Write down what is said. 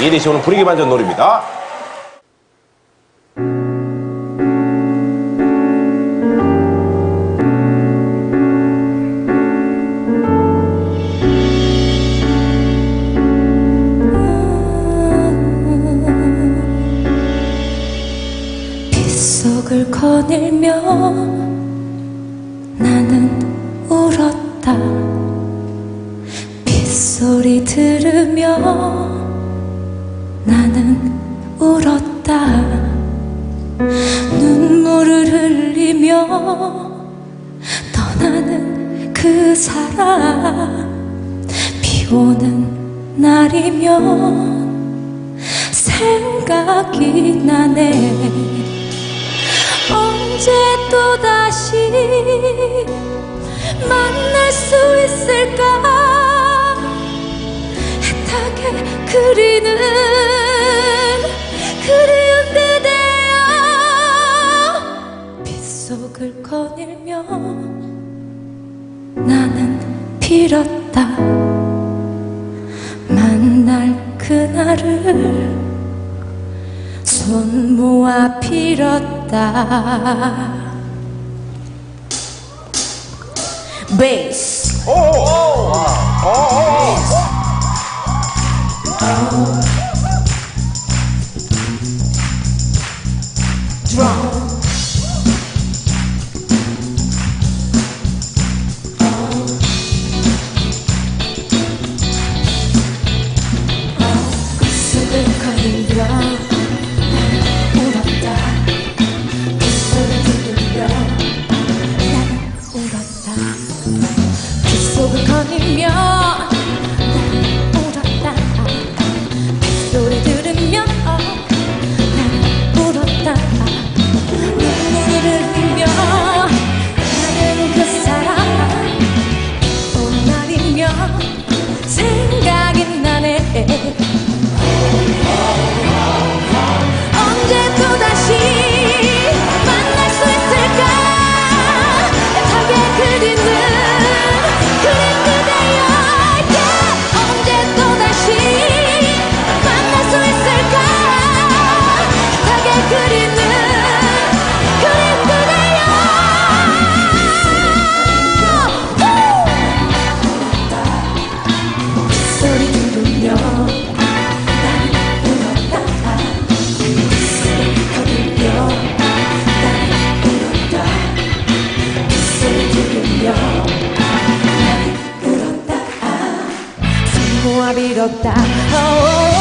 이혜리 씨 오늘 분위기 반전 노래입니다. 빗속을 거닐며 나는 울었다 빗소리 들으며 나는 울었다. 눈물을 흘리며 떠나는 그 사람. 비 오는 날이면 생각이 나네. 언제 또 다시 만날 수 있을까? 애타게 그리는 빗속을 거닐며 나는 빌었다. 만날 그날을 손 모아 빌었다. 베이스 속을 빗속 모아 빌었다 oh,